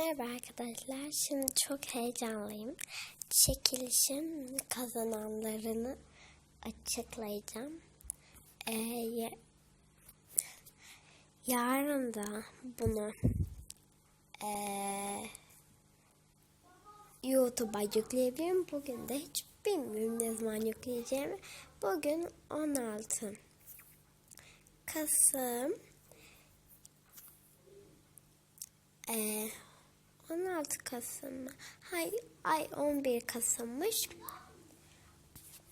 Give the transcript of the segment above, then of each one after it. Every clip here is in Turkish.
Merhaba arkadaşlar. Şimdi çok heyecanlıyım. Çekilişin kazananlarını açıklayacağım. Ee, ya- yarın da bunu ee, YouTube'a yükleyebilirim. Bugün de hiç bilmiyorum ne zaman yükleyeceğimi. Bugün 16 Kasım ee, 16 Kasım mı? Hayır, ay 11 Kasım'mış.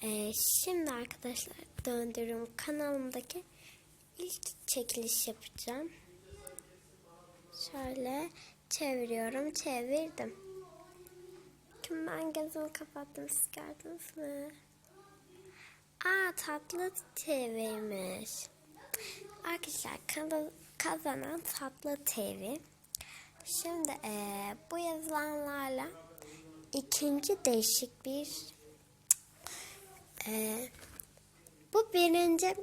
Ee, şimdi arkadaşlar döndürüyorum kanalımdaki ilk çekiliş yapacağım. Şöyle çeviriyorum, çevirdim. Şimdi ben gözümü kapattım, siz gördünüz mü? Aa tatlı TV'miş. Arkadaşlar kazanan tatlı TV. Şimdi eee, bu yazılanlarla ikinci değişik bir eee, bu birinci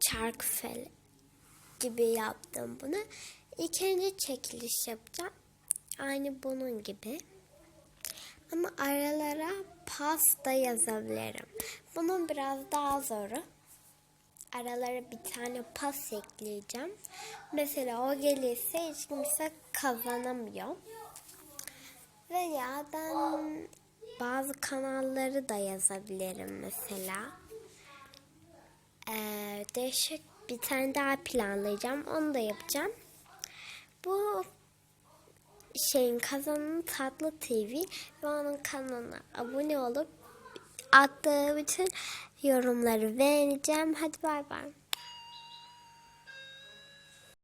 çarkıfel gibi yaptım bunu. İkinci çekiliş yapacağım. Aynı bunun gibi. Ama aralara pasta yazabilirim. Bunun biraz daha zoru. Aralara bir tane pas ekleyeceğim. Mesela o gelirse hiç kimse kazanamıyor. Veya ben bazı kanalları da yazabilirim mesela. Ee, değişik bir tane daha planlayacağım. Onu da yapacağım. Bu şeyin kazananı Tatlı TV ve onun kanalına abone olup attığı bütün yorumları beğeneceğim. Hadi bay bay.